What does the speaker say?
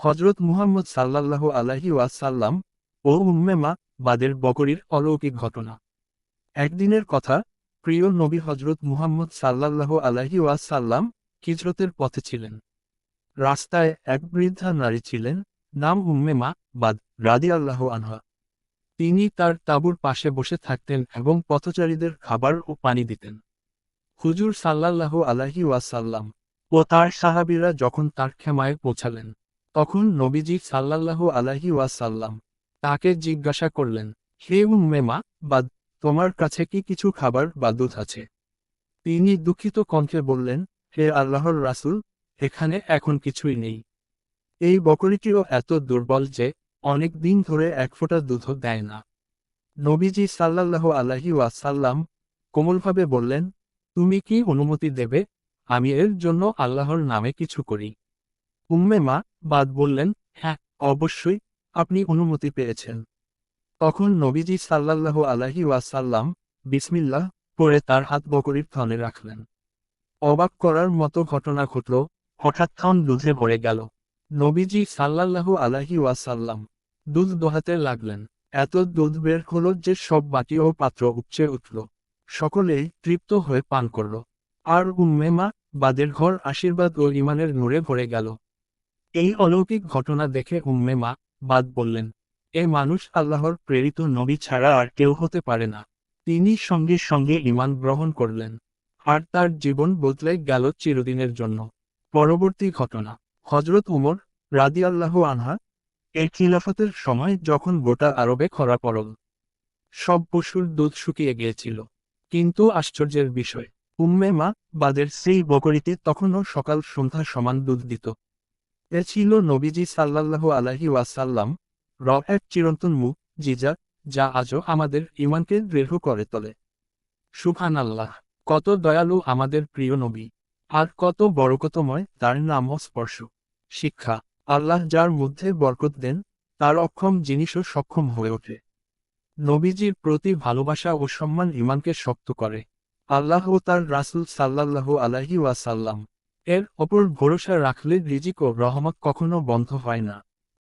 হজরত মুহাম্মদ সাল্লাল্লাহু আলাহি ওয়াসাল্লাম ও উম্মেমা বাদের বকরির অলৌকিক ঘটনা। একদিনের কথা, প্রিয় নবী হজরত মুহাম্মদ সাল্লাল্লাহু আলাহি ওয়াসাল্লাম হিজরতের পথে ছিলেন। রাস্তায় এক বৃদ্ধা নারী ছিলেন, নাম উম্মেমা বাদ রাদি আল্লাহ আনহা। তিনি তার তাঁবুর পাশে বসে থাকতেন এবং পথচারীদের খাবার ও পানি দিতেন। হুজুর সাল্লাল্লাহু আলাহি ওয়াসাল্লাম ও তার সাহাবিরা যখন তার ক্ষেমায় পৌঁছালেন তখন নবীজি সাল্লাল্লাহু আলাহি ওয়াসাল্লাম তাকে জিজ্ঞাসা করলেন, হে উম্মেমা বাদ তোমার কাছে কি কিছু খাবার বা দুধ আছে? তিনি দুঃখিত কণ্ঠে বললেন, হে আল্লাহর রাসূল, এখানে এখন কিছুই নেই। এই বকরিটিও এত দুর্বল যে অনেক দিন ধরে এক ফোঁটা দুধও দেয় না। নবীজি সাল্লাল্লাহু আলাহি ওয়াসাল্লাম কোমলভাবে বললেন, তুমি কি অনুমতি দেবে? আমি এর জন্য আল্লাহর নামে কিছু করি। উম্মে মা বাদ বললেন হ্যাঁ অবশ্যই, আপনি অনুমতি পেয়েছেন। তখন নবীজি সাল্লাল্লাহু আলাহি ওয়াসাল্লাম বিসমিল্লাহ পরে তার হাত বকরির থনে রাখলেন। অবাক করার মতো ঘটনা ঘটল, হঠাৎ থন দুধে ভরে গেল। নবীজি সাল্লাল্লাহু আলাহি ওয়াসাল্লাম দুধ দোহাতে লাগলেন। এত দুধ বের হলো যে সব বাটি ও পাত্র উপচে উঠল। সকলেই তৃপ্ত হয়ে পান করল। আর উম্মেমা বাদের ঘর আশীর্বাদ ও ইমানের নূরে ভরে গেল। এই অলৌকিক ঘটনা দেখে উম্মে মা বাদ বললেন, এ মানুষ আল্লাহর প্রেরিত নবী ছাড়া আর কেউ হতে পারে না। তিনি সঙ্গে সঙ্গে ইমান গ্রহণ করলেন। আর তার জীবন বদলে গেল চিরদিনের জন্য। পরবর্তী ঘটনা হজরত উমর রাদি আল্লাহ আনহা এর খিলাফতের সময় যখন গোটা আরবে খরা পড়ল, সব পশুর দুধ শুকিয়ে গিয়েছিল। কিন্তু আশ্চর্যের বিষয়, উম্মে মা বাদের সেই বকরিতে তখনও সকাল সন্ধ্যা সমান দুধ দিত। এ ছিল নবীজি সাল্লাল্লাহু আলাহি ওয়াসাল্লাম র এক চিরন্তন মুখ জিজা যা আজও আমাদের ইমানকে দৃঢ় করে তোলে। সুফান আল্লাহ কত দয়ালু আমাদের প্রিয় নবী, আর কত বরকতময় তার নামও স্পর্শ। শিক্ষা, আল্লাহ যার মধ্যে বরকত দেন, তার অক্ষম জিনিসও সক্ষম হয়ে ওঠে। নবীজির প্রতি ভালোবাসা ও সম্মান ইমানকে শক্ত করে। আল্লাহ ও তার রাসূল সাল্লাল্লাহু আলাহি ওয়াসাল্লাম এর ওপর ভরসা রাখলে রিজিক ও রহমত কখনো বন্ধ হয় না।